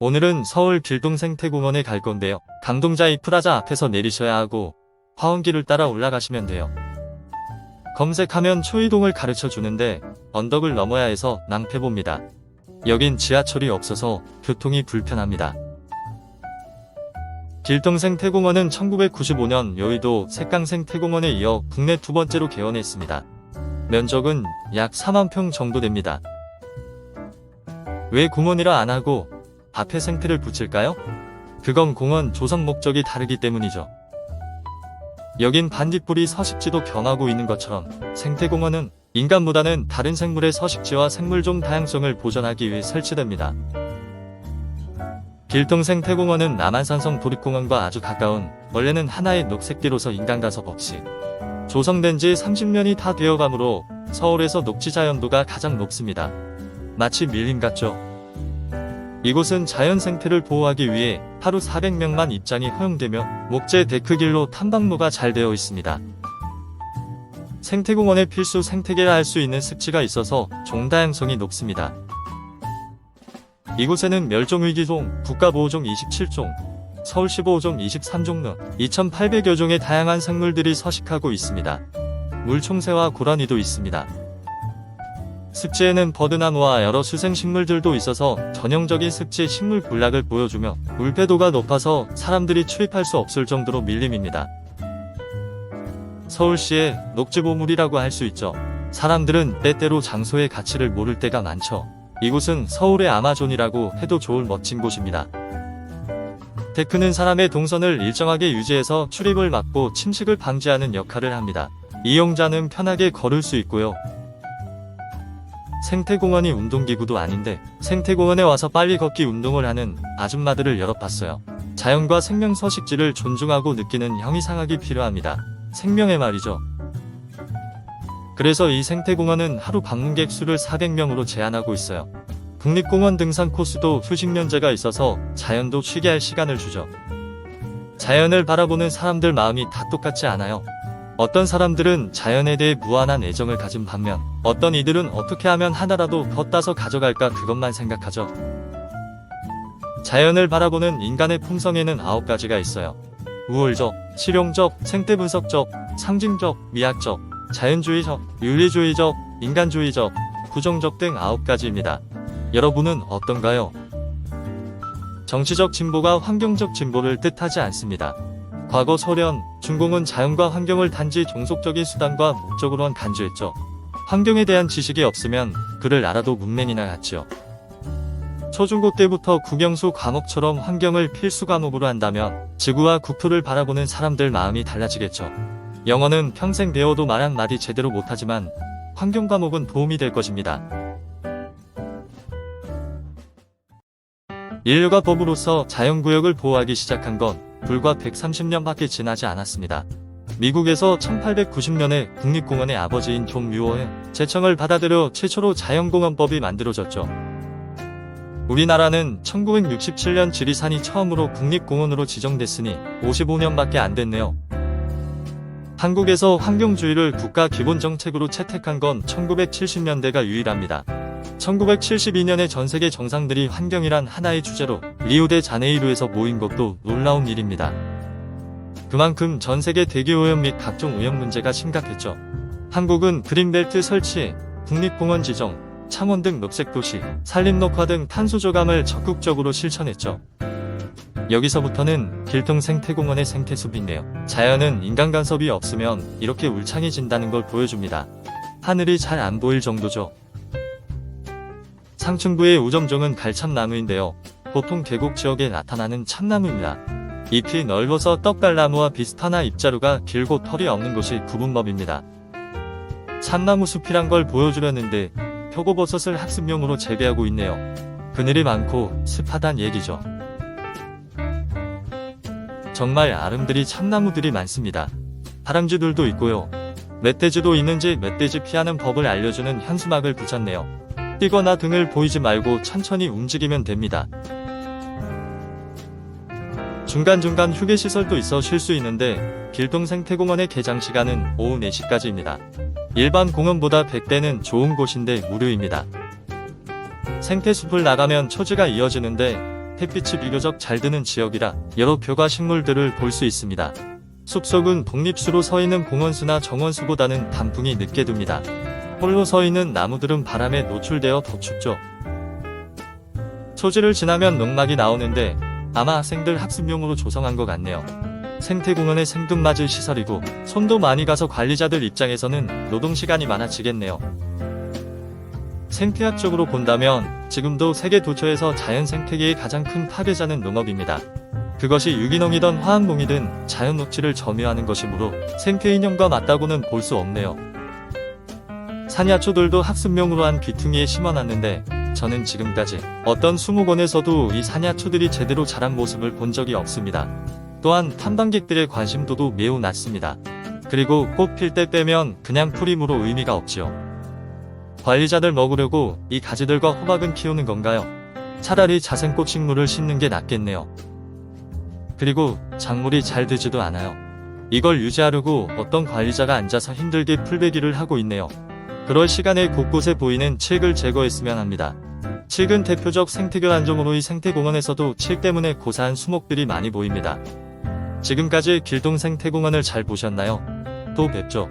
오늘은 서울 길동생태공원에 갈 건데요. 강동자이 프라자 앞에서 내리셔야 하고 화원길을 따라 올라가시면 돼요. 검색하면 초이동을 가르쳐 주는데 언덕을 넘어야 해서 낭패봅니다. 여긴 지하철이 없어서 교통이 불편합니다. 길동생태공원은 1995년 여의도 색강생태공원에 이어 국내 두 번째로 개원했습니다. 면적은 약 4만 평 정도 됩니다. 왜 공원이라 안 하고 앞에 생태를 붙일까요? 그건 공원 조성 목적이 다르기 때문이죠. 여긴 반딧불이 서식지도 겸하고 있는 것처럼 생태공원은 인간보다는 다른 생물의 서식지와 생물종 다양성을 보존하기 위해 설치됩니다. 길동 생태공원은 남한산성 도립공원과 아주 가까운 원래는 하나의 녹색지로서 인간 가섭 없이 조성된 지 30년이 다 되어가므로 서울에서 녹지 자연도가 가장 높습니다. 마치 밀림 같죠? 이곳은 자연 생태를 보호하기 위해 하루 400명만 입장이 허용되며 목재 데크길로 탐방로가 잘 되어 있습니다. 생태공원의 필수 생태계라 할 수 있는 습지가 있어서 종다양성이 높습니다. 이곳에는 멸종위기종, 국가보호종 27종, 서울시 보호종 23종 등 2,800여 종의 다양한 생물들이 서식하고 있습니다. 물총새와 고라니도 있습니다. 습지에는 버드나무와 여러 수생식물들도 있어서 전형적인 습지 식물 군락을 보여주며 물배도가 높아서 사람들이 출입할 수 없을 정도로 밀림입니다. 서울시의 녹지보물이라고 할 수 있죠. 사람들은 때때로 장소의 가치를 모를 때가 많죠. 이곳은 서울의 아마존이라고 해도 좋을 멋진 곳입니다. 데크는 사람의 동선을 일정하게 유지해서 출입을 막고 침식을 방지하는 역할을 합니다. 이용자는 편하게 걸을 수 있고요. 생태공원이 운동기구도 아닌데 생태공원에 와서 빨리 걷기 운동을 하는 아줌마들을 여러 봤어요. 자연과 생명 서식지를 존중하고 느끼는 형이상학이 필요합니다. 생명의 말이죠. 그래서 이 생태공원은 하루 방문객 수를 400명으로 제한하고 있어요. 국립공원 등산 코스도 휴식 면제가 있어서 자연도 쉬게 할 시간을 주죠. 자연을 바라보는 사람들 마음이 다 똑같지 않아요. 어떤 사람들은 자연에 대해 무한한 애정을 가진 반면 어떤 이들은 어떻게 하면 하나라도 더 따서 가져갈까 그것만 생각하죠. 자연을 바라보는 인간의 품성에는 아홉 가지가 있어요. 우월적, 실용적, 생태분석적, 상징적, 미학적, 자연주의적, 윤리주의적, 인간주의적, 부정적 등 아홉 가지입니다. 여러분은 어떤가요? 정치적 진보가 환경적 진보를 뜻하지 않습니다. 과거 소련, 중공은 자연과 환경을 단지 종속적인 수단과 목적으로만 간주했죠. 환경에 대한 지식이 없으면 그를 알아도 문맹이나 같지요. 초중고 때부터 국영수 과목처럼 환경을 필수 과목으로 한다면 지구와 국토를 바라보는 사람들 마음이 달라지겠죠. 영어는 평생 배워도 말 한마디 제대로 못하지만 환경 과목은 도움이 될 것입니다. 인류가 법으로서 자연구역을 보호하기 시작한 건 불과 130년밖에 지나지 않았습니다. 미국에서 1890년에 국립공원의 아버지인 존 뮤어의 제청을 받아들여 최초로 자연공원법이 만들어졌죠. 우리나라는 1967년 지리산이 처음으로 국립공원으로 지정됐으니 55년밖에 안 됐네요. 한국에서 환경주의를 국가 기본정책으로 채택한 건 1970년대가 유일합니다. 1972년에 전 세계 정상들이 환경이란 하나의 주제로 리우데 자네이루에서 모인 것도 놀라운 일입니다. 그만큼 전 세계 대기 오염 및 각종 오염 문제가 심각했죠. 한국은 그린벨트 설치, 국립공원 지정, 창원 등 녹색도시, 산림 녹화 등 탄소 저감을 적극적으로 실천했죠. 여기서부터는 길동 생태공원의 생태숲인데요. 자연은 인간 간섭이 없으면 이렇게 울창해진다는 걸 보여줍니다. 하늘이 잘 안 보일 정도죠. 상층부의 우점종은 갈참나무인데요. 보통 계곡 지역에 나타나는 참나무입니다. 잎이 넓어서 떡갈나무와 비슷하나 잎자루가 길고 털이 없는 것이 구분법입니다. 참나무 숲이란 걸 보여주려는데 표고버섯을 학습용으로 재배하고 있네요. 그늘이 많고 습하단 얘기죠. 정말 아름드리 참나무들이 많습니다. 다람쥐들도 있고요. 멧돼지도 있는지 멧돼지 피하는 법을 알려주는 현수막을 붙였네요. 뛰거나 등을 보이지 말고 천천히 움직이면 됩니다. 중간중간 휴게시설도 있어 쉴 수 있는데 길동 생태공원의 개장 시간은 오후 4시까지입니다. 일반 공원보다 100배는 좋은 곳인데 무료입니다. 생태숲을 나가면 초지가 이어지는데 햇빛이 비교적 잘 드는 지역이라 여러 벼가 식물들을 볼 수 있습니다. 숲속은 독립수로 서 있는 공원수나 정원수보다는 단풍이 늦게 듭니다. 홀로 서 있는 나무들은 바람에 노출되어 더 춥죠. 초지를 지나면 농막이 나오는데 아마 학생들 학습용으로 조성한 것 같네요. 생태공원의 생뚱맞을 시설이고 손도 많이 가서 관리자들 입장에서는 노동시간이 많아지겠네요. 생태학적으로 본다면 지금도 세계 도처에서 자연 생태계의 가장 큰 파괴자는 농업입니다. 그것이 유기농이든 화학농이든 자연 녹지를 점유하는 것이므로 생태 이념과 맞다고는 볼 수 없네요. 산야초들도 학습용으로 한 귀퉁이에 심어놨는데 저는 지금까지 어떤 수목원에서도 이 산야초들이 제대로 자란 모습을 본 적이 없습니다. 또한 탐방객들의 관심도도 매우 낮습니다. 그리고 꽃 필 때 빼면 그냥 풀이므로 의미가 없지요. 관리자들 먹으려고 이 가지들과 호박은 키우는 건가요? 차라리 자생꽃 식물을 심는 게 낫겠네요. 그리고 작물이 잘 되지도 않아요. 이걸 유지하려고 어떤 관리자가 앉아서 힘들게 풀베기를 하고 있네요. 그럴 시간에 곳곳에 보이는 칡을 제거했으면 합니다. 칡은 대표적 생태계 안정으로 이 생태공원에서도 칡 때문에 고사한 수목들이 많이 보입니다. 지금까지 길동 생태공원을 잘 보셨나요? 또 뵙죠.